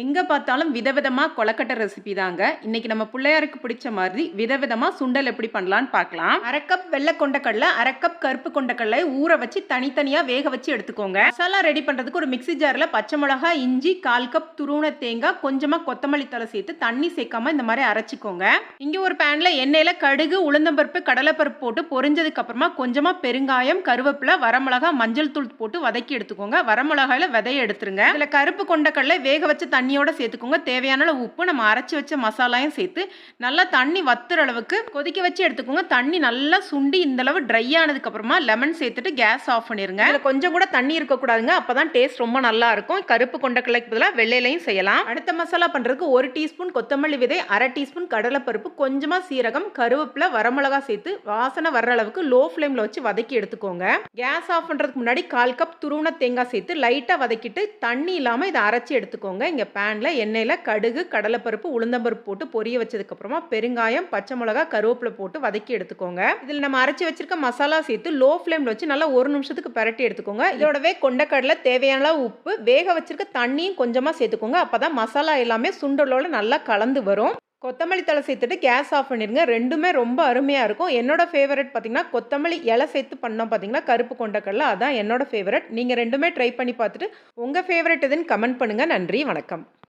எங்கே பார்த்தாலும் விதவிதமாக கொலக்கட்டை ரெசிபி தாங்க. இன்னைக்கு நம்ம பிள்ளையாருக்கு பிடிச்ச மாதிரி விதவிதமாக சுண்டல் எப்படி பண்ணலான்னு பார்க்கலாம். அரை கப் வெள்ளை கொண்டக்கடலை அரை கப் கருப்பு கொண்டக்கடலை ஊற வச்சு தனித்தனியாக வேக வச்சு எடுத்துக்கோங்க. மசாலா ரெடி பண்ணுறதுக்கு ஒரு மிக்ஸி ஜாரில் பச்சை மிளகா இஞ்சி கால் கப் துருவன தேங்காய் கொஞ்சமாக கொத்தமல்லி தலை சேர்த்து தண்ணி சேர்க்காம இந்த மாதிரி அரைச்சிக்கோங்க. இங்கே ஒரு பேனில் எண்ணெயில் கடுகு உளுந்தம்பருப்பு கடலைப்பருப்பு போட்டு பொறிஞ்சதுக்கப்புறமா கொஞ்சமாக பெருங்காயம் கருவேப்பிலை வரமிளகா மஞ்சள் தூள் போட்டு வதக்கி எடுத்துக்கோங்க. வரமிளகாயில் விதையை எடுத்துருங்க. இதில் கருப்பு கொண்டக்கடலை வேக வச்சு தண்ணி தண்ணியோட சேர்த்துக்கோங்க. தேவையான அளவு உப்பு நம்ம அரைச்சி வச்ச மசாலாயும் சேர்த்து நல்லா தண்ணி வத்துற அளவுக்கு கொதிக்க வச்சு எடுத்துக்கோங்க. தண்ணி நல்லா சுண்டி இந்த அளவு ட்ரை ஆனதுக்கு அப்புறமா லெமன் சேர்த்துட்டு கேஸ் ஆஃப் பண்ணிருங்க. இதில் கொஞ்சம் கூட தண்ணி இருக்கக்கூடாதுங்க அப்பதான் டேஸ்ட் ரொம்ப நல்லா இருக்கும். கருப்பு கொண்டக்கடலைக்கு பதிலாக வெள்ளையிலையும் செய்யலாம். அடுத்த மசாலா பண்றதுக்கு ஒரு டீஸ்பூன் கொத்தமல்லி விதை அரை டீஸ்பூன் கடலைப்பருப்பு கொஞ்சமா சீரகம் கருவேப்பிலை வரமிளகா சேர்த்து வாசனை வர்ற அளவுக்கு லோ ஃப்ளேம்ல வச்சு வதக்கி எடுத்துக்கோங்க. கேஸ் ஆஃப் பண்றதுக்கு முன்னாடி கால் கப் துருவன தேங்காய் சேர்த்து லைட்டா வதக்கிட்டு தண்ணி இல்லாம இதை அரைச்சி எடுத்துக்கோங்க. இங்க பேனில் எண்ணெயில் கடுகு கடலைப்பருப்பு உளுந்தம்பருப்பு போட்டு பொரிய வச்சதுக்கப்புறமா பெருங்காயம் பச்சை மிளகா கருவேப்பிலை போட்டு வதக்கி எடுத்துக்கோங்க. இதில் நம்ம அரைச்சி வச்சிருக்க மசாலா சேர்த்து லோ ஃப்ளேமில் வச்சு நல்லா ஒரு நிமிஷத்துக்கு பரட்டி எடுத்துக்கோங்க. இதோடவே கொண்டக்கடலை தேவையான உப்பு வேக வச்சிருக்க தண்ணியும் கொஞ்சமாக சேர்த்துக்கோங்க. அப்போ தான் மசாலா எல்லாமே சுண்டலோட நல்லா கலந்து வரும். கொத்தமல்லி தழை சேர்த்துட்டு கேஸ் ஆஃப் பண்ணிடுங்க. ரெண்டுமே ரொம்ப அருமையாக இருக்கும். என்னோடய ஃபேவரட் பார்த்தீங்கன்னா கொத்தமல்லி இலை சேர்த்து பண்ணோம் பார்த்தீங்கன்னா கருப்பு கொண்டக்கடலை. அதான் என்னோடய ஃபேவரட் நீங்கள் ரெண்டுமே ட்ரை பண்ணி பார்த்துட்டு உங்கள் ஃபேவரட் எதுன்னு கமெண்ட் பண்ணுங்கள் நன்றி வணக்கம்.